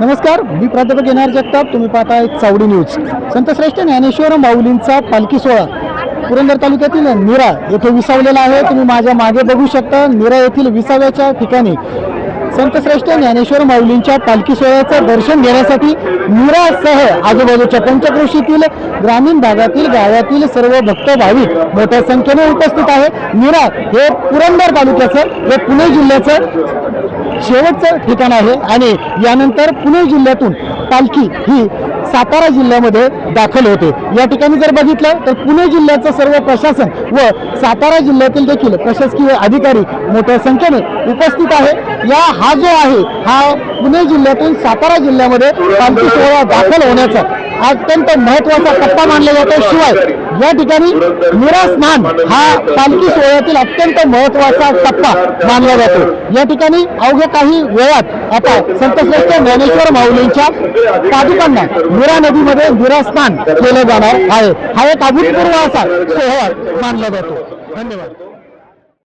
नमस्कार मी प्राध्यापक येणार जगताप. तुम्ही पाहताय चावडी न्यूज. संतश्रेष्ठ ज्ञानेश्वर माऊलींचा पालखी सोहळा. पुरंदर तालुक्यातील निरा येथे विसावलेला आहे. तुम्ही माझ्या मागे बघू शकता निरा येथील विसाव्याच्या ठिकाणी. संतश्रेष्ठ ज्ञानेश्वर माऊलींच्या पालखी सोहळ्याचं दर्शन घेण्यासाठी निरासह आजूबाजूच्या पंचक्रोशीतील ग्रामीण भागातील गावातील सर्व भक्त भाविक मोठ्या संख्येने उपस्थित आहे. निरा हे पुरंदर तालुक्याचं हे पुणे जिल्ह्याचं शेवटचं ठिकाण आहे आणि यानंतर पुणे जिल्ह्यातून पालखी ही सातारा जिल्ह्यामध्ये दाखल होते. या ठिकाणी जर बघितलं तर पुणे जिल्ह्याचं सर्व प्रशासन व सातारा जिल्ह्यातील देखील प्रशासकीय अधिकारी मोठ्या संख्येने उपस्थित आहे. या हा जो आहे हा पुणे जिल्ह्यातून सातारा जिल्ह्यामध्ये पालखी सोहळा दाखल होण्याचा अत्यंत महत्त्वाचा टप्पा मानला जातो. शिवाय या ठिकाणी निरा स्नान हा पालखी सोहळ्यातील अत्यंत महत्त्वाचा टप्पा मानला जातो. या ठिकाणी अवघ्या काही वेळात आता संतश्रेष्ठ ज्ञानेश्वर माऊलींच्या पादुकांना निरा नदीमध्ये निरा स्नान केलं जाणार आहे. हा एक अभूतपूर्व असा सोहळा मानला जातो. धन्यवाद.